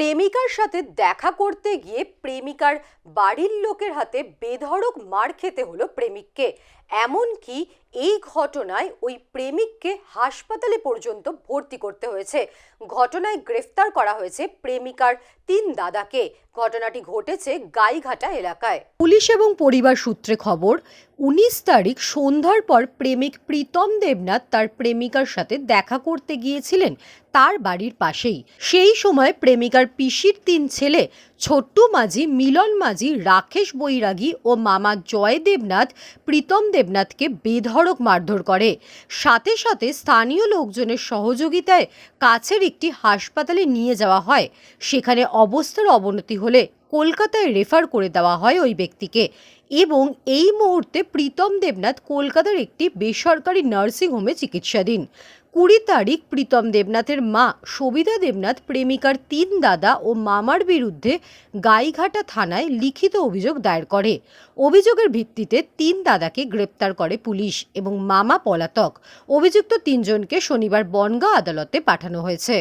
প্রেমিকার সাথে দেখা করতে গিয়ে প্রেমিকার বাড়ির লোকের হাতে বেধড়ক মার খেতে হলো প্রেমিককে। এমনকি এই ঘটনায় ওই প্রেমিককে হাসপাতালে পর্যন্ত ভর্তি করতে হয়েছে। ঘটনায় গ্রেফতার করা হয়েছে প্রেমিকার তিন দাদাকে। ঘটনাটি ঘটেছে গাইঘাটা এলাকায়। পুলিশ এবং পরিবার সূত্রে খবর, উনিশ তারিখ সন্ধ্যার পর প্রেমিক প্রীতম দেবনাথ তার প্রেমিকার সাথে দেখা করতে গিয়েছিলেন তার বাড়ির পাশেই। সেই সময় প্রেমিকার পিসির তিন ছেলে ছোট্টু মাঝি, মিলন মাঝি, রাকেশ বৈরাগী ও মামা জয় দেবনাথ, প্রীতম দেবনাথকে বেধড়ক মারধর করে। সাথে সাথে স্থানীয় লোকজনের সহযোগিতায় কাছের একটি হাসপাতালে নিয়ে যাওয়া হয়। সেখানে অবস্থার অবনতি হলে কলকাতায় রেফার করে দেওয়া হয় ওই ব্যক্তিকে। এবং এই মুহূর্তে প্রীতম দেবনাথ কলকাতার একটি বেসরকারি নার্সিংহোমে চিকিৎসাধীন। কুড়ি তারিখ প্রীতম দেবনাথের মা সবিতা দেবনাথ, প্রেমিকার তিন দাদা ও মামার বিরুদ্ধে গাইঘাটা থানায় লিখিত অভিযোগ দায়ের করে। অভিযোগের ভিত্তিতে তিন দাদাকে গ্রেপ্তার করে পুলিশ এবং মামা পলাতক। অভিযুক্ত তিনজনকে শনিবার বনগাঁ আদালতে পাঠানো হয়েছে।